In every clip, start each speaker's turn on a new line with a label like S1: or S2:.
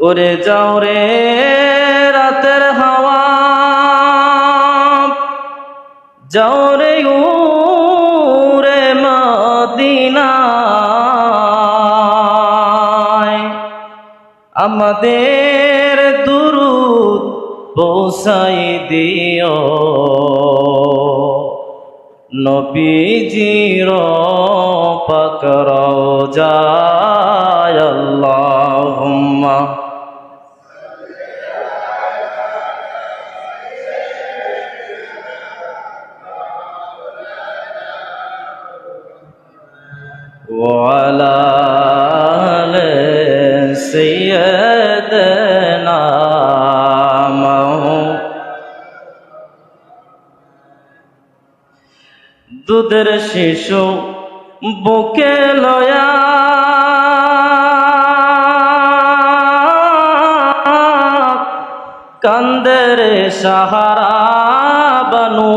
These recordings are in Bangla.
S1: উড়ে যাও রে রাতের হাওয়া। যাও রে উড়ে মদিনায়। আমাদের দুরুদ পৌঁছাই দিও। নবীজির পাকর যায় وعلى آل سيدنا محمد দুধের শিশু বুকে লয়া কান্দের সাহারা বানু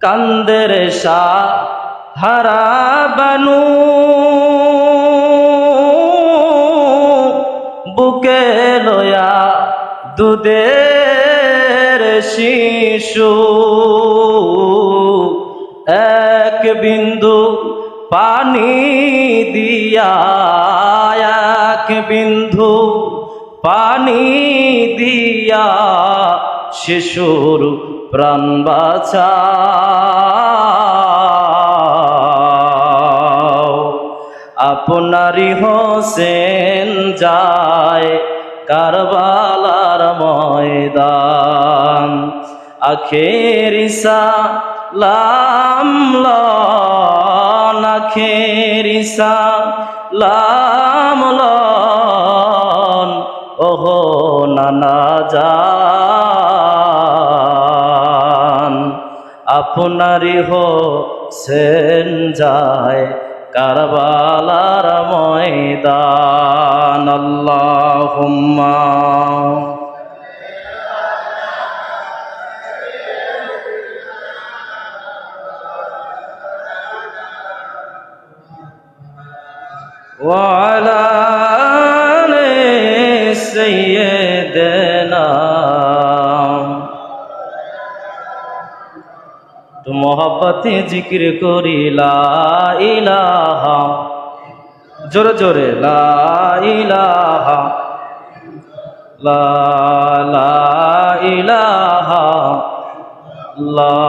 S1: কান্দের সাহারা বানু। বুকে লয়া দুধের শিশু। এক বিন্দু পানি দিয়া, এক বিন্দু পানি দিয়া শিশুর প্রাণ বাঁচাও। আপনারই হোসেন যায় কারবালার ময়দান। আখেরিসা লাম লন আখেরিসা লাম লন। ওহো, নানা যান আপনারই হোসেন যায় কারবালার ময়দান আল্লাহুম্মা وعلى তো মোহাব্বতে জিকির করি লা ইলাহা। জোরে জোরে লা ইলাহা। লা লা ইলাহা। লা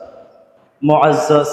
S1: মুআজ্জাজ